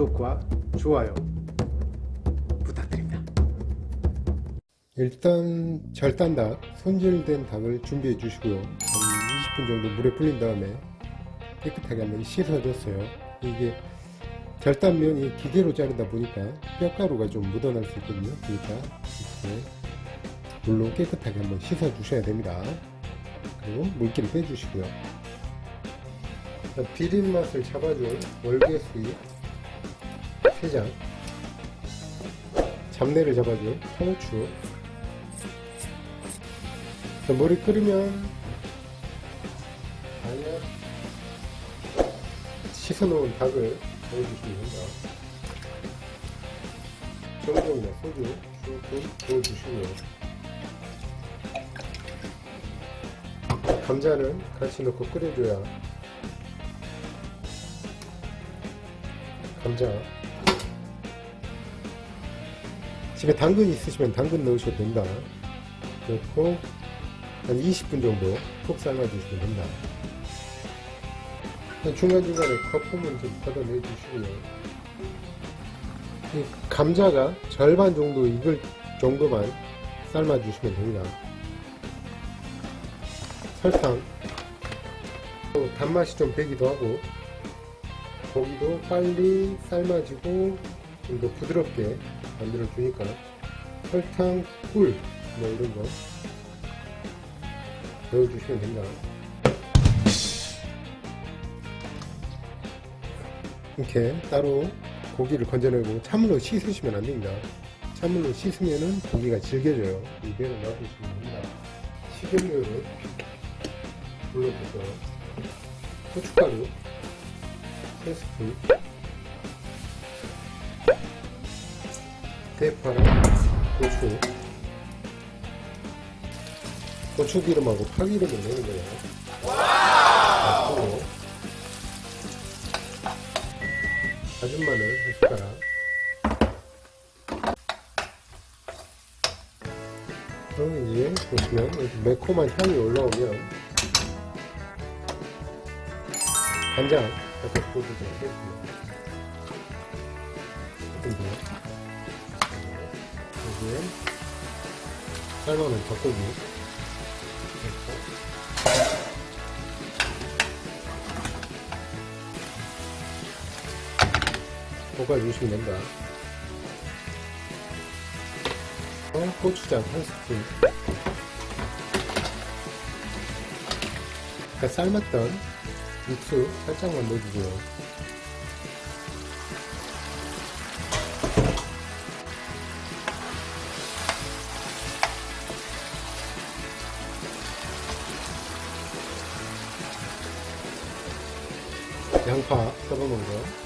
구독과 좋아요 부탁드립니다. 일단 절단닭 손질된 닭을 준비해 주시고요. 한 20분 정도 물에 불린 다음에 깨끗하게 한번 씻어줬어요. 이게 절단면이 기계로 자르다 보니까 뼈가루가 좀 묻어날 수 있거든요. 그러니까 이렇게 물로 깨끗하게 한번 씻어 주셔야 됩니다. 그리고 물기를 빼주시고요. 비린 맛을 잡아줄 월계수잎 세장 잡내를 잡아줄 통후추. 자, 물이 끓으면 아니야 씻어놓은 닭을 넣어주시면 됩니다. 정종이나 소주 조금 부어주시고요. 감자는 같이 넣고 끓여줘야 감자 집에 당근 있으시면 당근 넣으셔도 된다. 넣고 한 20분 정도 푹 삶아주시면 된다. 중간중간에 거품은 좀 걷어내 주시고요. 이 감자가 절반 정도 익을 정도만 삶아주시면 됩니다. 설탕. 또 단맛이 좀 배기도 하고 고기도 빨리 삶아지고 좀 더 부드럽게 만들어 주니까 설탕, 꿀, 뭐 이런 거 넣어주시면 됩니다. 이렇게 따로 고기를 건져내고 찬물로 씻으시면 안 됩니다. 찬물로 씻으면은 고기가 질겨져요. 이대로 놔두시면 됩니다. 식용유를 불러주세요. 고춧가루 3스푼 대파랑 고추. 고추기름하고 파기름을 넣는 거예요 그리고 다진 마늘 한 숟가락. 그럼 이제 보시면 매콤한 향이 올라오면 간장 약간 부어주도록 하겠습니다 여기에 삶아놓은 닭고기. 볶아주시면 됩니다. 어, 고추장 한 스푼. 아까 삶았던 육수 살짝만 넣어주세요 양파 썰어놓은 거.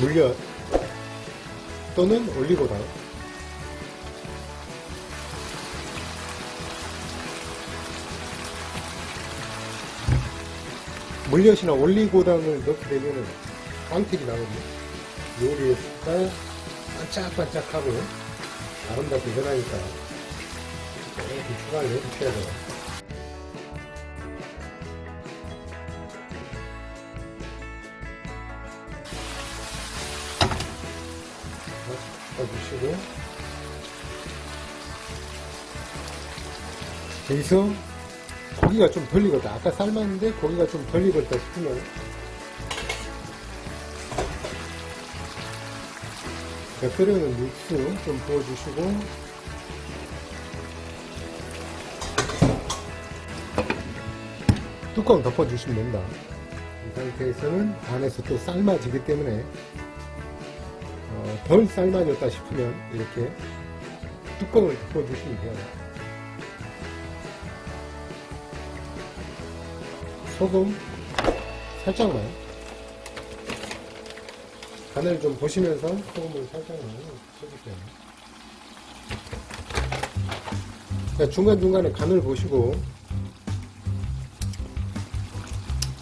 물엿 또는 올리고당 물엿이나 올리고당을 넣게 되면 빵튀기 나거든요 요리가 반짝반짝하고 아름답게 변하니까 조금 추가를 해주셔야 돼요. 섞어주시고 여기서 고기가 좀 덜 익었다. 아까 삶았는데 고기가 좀 덜 익었다 싶으면 끓여놓은 육수 좀 부어주시고 뚜껑 덮어주시면 된다. 이 상태에서는 안에서 또 삶아지기 때문에 어, 덜 삶아졌다 싶으면 이렇게 뚜껑을 덮어주시면 돼요. 소금 살짝만 간을 좀 보시면서 소금을 살짝만 쳐주세요. 그러니까 중간중간에 간을 보시고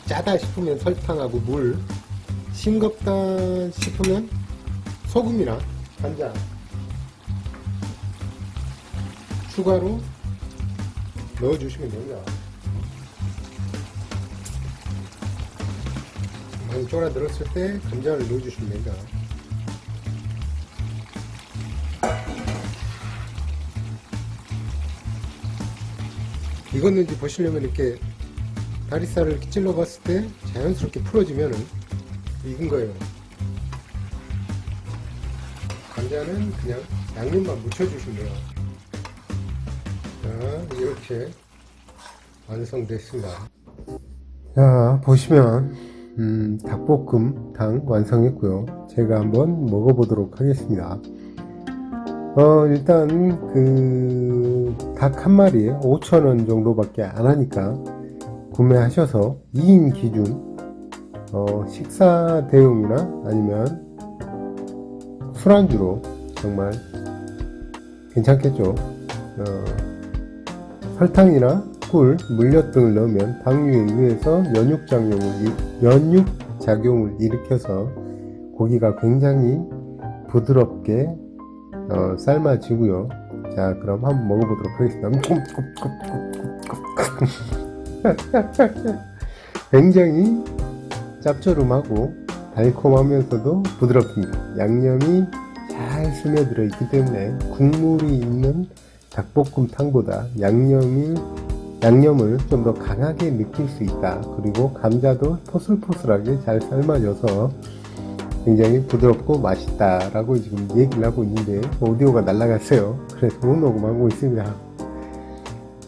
짜다 싶으면 설탕하고 물 싱겁다 싶으면 소금이나 간장 추가로 넣어주시면 됩니다. 많이 쫄아들었을 때 감자를 넣어주시면 됩니다. 익었는지 보시려면 이렇게 다리살을 찔러봤을 때 자연스럽게 풀어지면은 익은 거예요. 감자는 그냥 양념만 묻혀주시면 돼요. 자, 이렇게 완성됐습니다. 자, 보시면, 음, 닭볶음 탕 완성했고요. 제가 한번 먹어보도록 하겠습니다. 어, 일단, 그, 닭 한 마리에 5,000원 정도밖에 안 하니까 구매하셔서 2인 기준, 어, 식사 대용이나 아니면 술안주로 정말 괜찮겠죠. 어, 설탕이나 꿀, 물엿 등을 넣으면 당류에 의해서 연육작용을, 일- 연육작용을 일으켜서 고기가 굉장히 부드럽게 어, 삶아지고요. 자, 그럼 한번 먹어보도록 하겠습니다. 굉장히 짭조름하고 달콤하면서도 부드럽습니다. 양념이 잘 스며들어 있기 때문에 국물이 있는 닭볶음탕보다 양념이 양념을 좀 더 강하게 느낄 수 있다. 그리고 감자도 포슬포슬하게 잘 삶아져서 굉장히 부드럽고 맛있다라고 지금 얘기를 하고 있는데 오디오가 날라갔어요. 그래서 못 녹음하고 있습니다.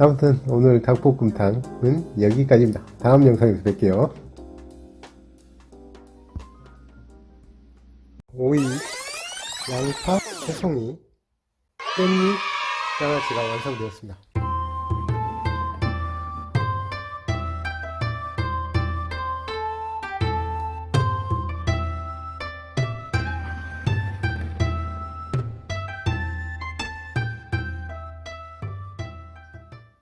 아무튼 오늘 닭볶음탕은 여기까지입니다. 다음 영상에서 뵐게요. 오이, 양파, 새송이, 깻잎, 장아찌가 완성되었습니다.